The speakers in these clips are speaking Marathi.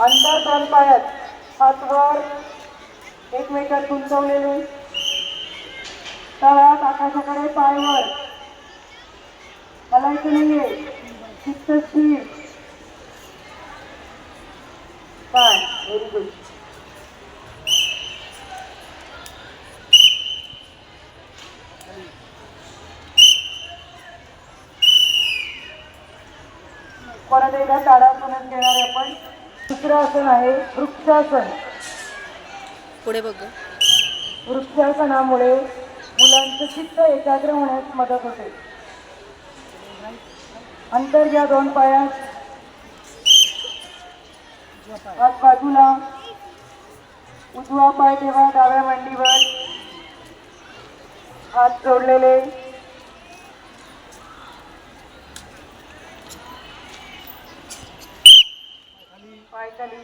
अंतर दोन पायात हात वर एकमेकात गुंतवलेले. तळात आकाशाकडे पायवर. हलायचं नाहीये. चित्त स्थिर. पाय व्हेरी गुड परत एकदा ताडासनच घेणार आहे आपण दुसरं आसन आहे वृक्षासन. पुढे बघ. वृक्षासनामुळे मुलांचं चित्त एकाग्र होण्यास मदत होते. अंतर घ्या दोन पायात हात बाजूला. उजवा पाय ठेवा डाव्या मांडीवर. हात जोडलेले. पाय खाली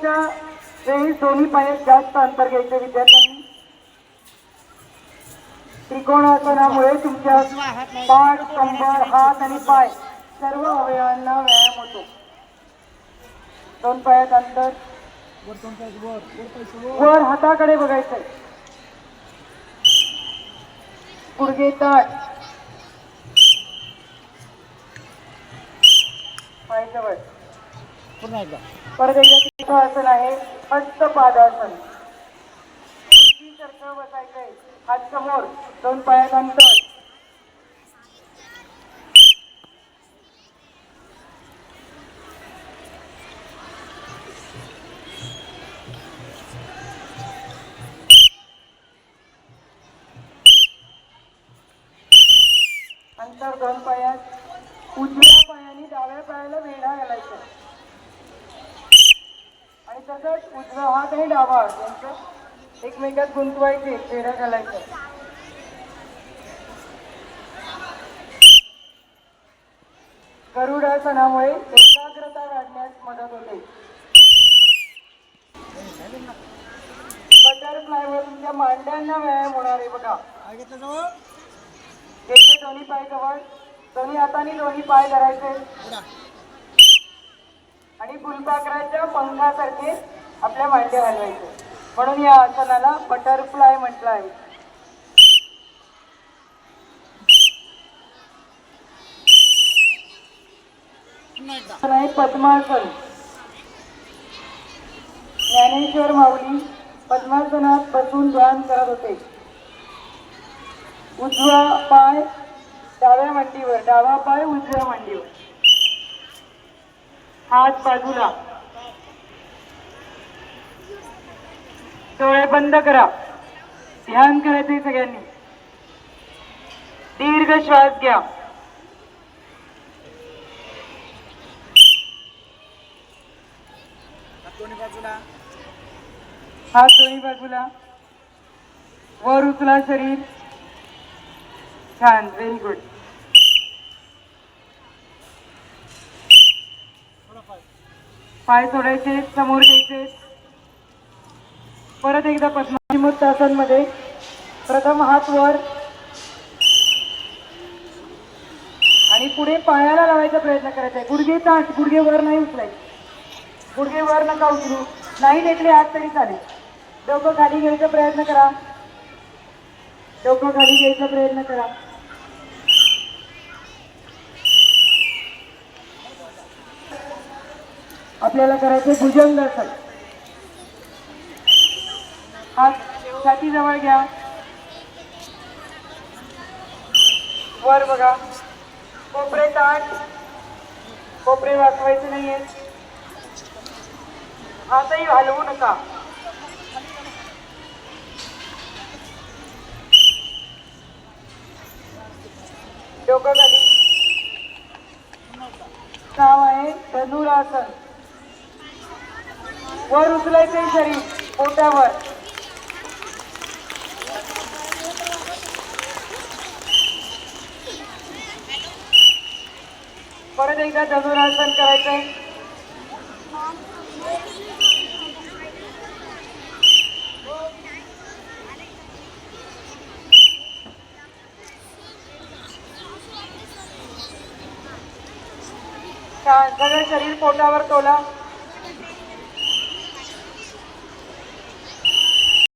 च्या वेळी दोन्ही पायात जास्त अंतर घ्यायचे विद्यार्थ्यांनी. त्रिकोणासनामुळे तुमच्या पाठ कंबर हात आणि पाय सर्व अवयवांना व्यायाम होतो. दोन पायात अंतर. वर हाताकडे बघायचंय. गुडघे ताट जवळ परत एकदा. तिथं आसन आहे हस्त पादासन सारखं बसायचंय. हात समोर दोन पायात अंतर अंतर दोन पायात. उजव्या पायाने डाव्या पायाला वेढा घालायचा आणि तसंच उजवा हात आणि डावा हात एकमेकात गुंतवायचे वेढा घालायचा. गरुडासनामुळे एकाग्रता वाढण्यास मदत होते. बटरफ्लायवर तुमच्या मांड्यांना व्यायाम होणार आहे बघा. घेतले दोन्ही पाय जवळ दोन्ही हाताने दोन्ही पाय धरायचे. आणि फुलपाखराच्या पंखासारखे आपल्या मांड्या हलवायचे म्हणून या आसनाला बटरफ्लाय म्हटलं आहे. आहे पद्मासन. ज्ञानेश्वर माऊली पद्मासनात बसून ध्यान करत होते. उजवा पाय डाव्या मांडीवर डावा पाय उजव्या मांडीवर. हात बाजूला. डोळे बंद करा. ध्यान करायचे सगळ्यांनी. दीर्घ श्वास घ्या. हात दोन्ही बाजूला. वर उचला शरीर. छान व्हेरी गुड पाय सोडायचे समोर घ्यायचे. परत एकदा पद्मासनमध्ये प्रथम हात वर. आणि पुढे पायाला लावायचा प्रयत्न करायचा आहे. गुडघे ताट गुडघे वर नाही उचलायचे. गुडघे वर नका उचलू. नाही नेटले हात तरी चालेल. डोकं खाली घ्यायचा प्रयत्न करा. डोकं खाली घ्यायचा प्रयत्न करा. आपल्याला करायचं भुजंगासन हात छाती जवळ घ्या. वर बघा. कोपरे ताट. कोपरे वाचवायचे नाहीये. हातही हलवू नका. डोकं खाली. नाव आहे धनुरासन वर उचलायचे शरीर पोटावर. परत एकदा धनुरासन करायचंय. सगळं शरीर पोटावर तोला